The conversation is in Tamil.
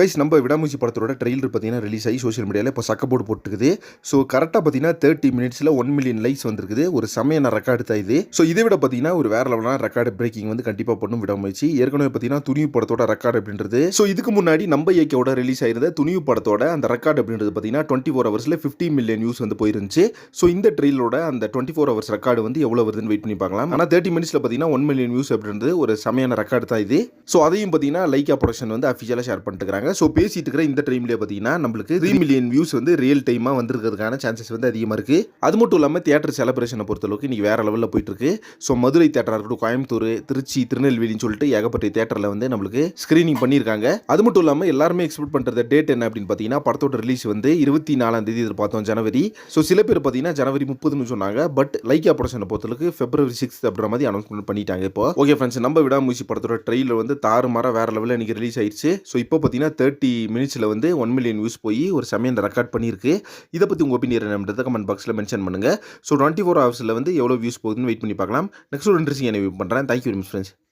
கைஸ் நம்ம விடாமூச்சி படத்தோட ட்ரெயிலர் பார்த்தீங்கன்னா ரிலீஸ் ஆகி சோஷியல் மீடியாவில் இப்போ சக்கப்போர்டு போட்டுருக்குது. ஸோ கரெக்டாக பார்த்தீங்கன்னா தேர்ட்டி மினிட்ஸில் ஒன் மில்லியன் லைக்ஸ் வந்திருக்குது. ஒரு செமையான ரெக்கார்டு தான் இது. ஸோ இதை விட பார்த்தீங்கன்னா ஒரு வேற லெவலான ரெக்கார்டு பிரேக்கிங் வந்து கண்டிப்பாக பண்ணும் விடாமூச்சி ஏற்கனவே பார்த்தீங்கன்னா துணிவு படத்தோட ரெக்கார்டு அப்படின்றது. ஸோ இதுக்கு முன்னாடி நம்ம இயக்கியோட ரிலீஸ் ஆயிருந்த துணிவு படத்தோட அந்த ரெக்கார்டு அப்படின்றது பார்த்தீங்கன்னா டுவெண்ட்டி ஃபோர் ஹவர்ஸில் ஃபிஃப்டி மில்லியன் நியூஸ் வந்து போயிருந்துச்சு. ஸோ இந்த ட்ரெயிலோட அந்த டுவெண்ட்டி ஃபோர் ஹவர்ஸ் ரெக்கார்டு வந்து எவ்வளோ வருதுன்னு வெயிட் பண்ணி பார்க்கலாம். ஆனால் தேர்ட்டி மினிட்ஸில் பார்த்தீங்கன்னா ஒன் மில்லியன் நியூஸ் அப்படின்றது ஒரு செமையான ரெக்கார்டு தான் இது. ஸோ அதையும் பார்த்தீங்கன்னா லைக்கா ப்ரொடக்ஷன் வந்து அஃபிஷியலாக ஷேர் பண்ணிட்டுருக்காங்க ஸோ பேசிட்டு இருக்கிற இந்த டைம்லேயே பார்த்தீங்கன்னா நம்மளுக்கு த்ரீ மில்லியன் வியூஸ் வந்து ரியல் டைமாக வந்திருக்கிறதுக்கான சான்சஸ் வந்து அதிகமாக இருக்குது அது மட்டும் இல்லாமல் தியேட்டர் செலப்ரேஷனை பொறுத்தளவுக்கு இன்றைக்கி வேறு லெவலில் போயிட்டு இருக்கு. ஸோ மதுரை தேட்டராக இருக்கட்டும் கோயம்புத்தூர் திருச்சி திருநெல்வேலின்னு சொல்லிட்டு ஏகப்பட்ட தேட்டரில் வந்து நம்மளுக்கு ஸ்க்ரீனிங் பண்ணியிருக்காங்க. அது மட்டும் இல்லாமல் எல்லாருமே எக்ஸ்பெக்ட் பண்ணுற டேட் என்ன அப்படின்னு பார்த்தீங்கன்னா படத்தோட ரிலீஸ் வந்து இருபத்தி நாலாம் தேதி எதிர்பார்த்தோம் ஜனவரி. ஸோ சில பேர் பார்த்தீங்கன்னா ஜனவரி முப்பதுன்னு சொன்னாங்க. பட் லைக்கா ப்ரொடக்ஷனை பொறுத்தளவுக்கு பிப்ரவரி சிக்ஸ் அப்படின்ற மாதிரி அனௌன்ஸ்மெண்ட் பண்ணிட்டாங்க இப்போ. ஓகே ஃப்ரெண்ட்ஸ் நம்ம விடாமூசி படத்தோட ட்ரெயிலர் வந்து தாறுமாற வேற லெவலில் இன்னைக்கு ரிலீஸ் ஆயிடுச்சு ஸோ இப்போ பார்த்தீங்கன்னா தேர்ட்டி மினிட்ஸில் வந்து ஒன் மில்லியன் வியூஸ் போய் ஒரு சமயம் ரெக்கார்ட் பண்ணியிருக்கு. இதை பற்றி உங்கள் ஒப்பீனியன் என்னன்றதை கமெண்ட் பாக்ஸில் மென்ஷன் பண்ணுங்கள் ஸோ டுவெண்ட்டி ஃபோர் ஹவர்ஸில் வந்து எவ்வளோ வியூஸ் போகுதுன்னு வெயிட் பண்ணி பார்க்கலாம். நெக்ஸ்ட் ஒரு இன்ட்ரெஸ்டிங் என்ன பண்ணுறேன் தேங்க்யூ வெரி மச் ஃப்ரெண்ட்ஸ்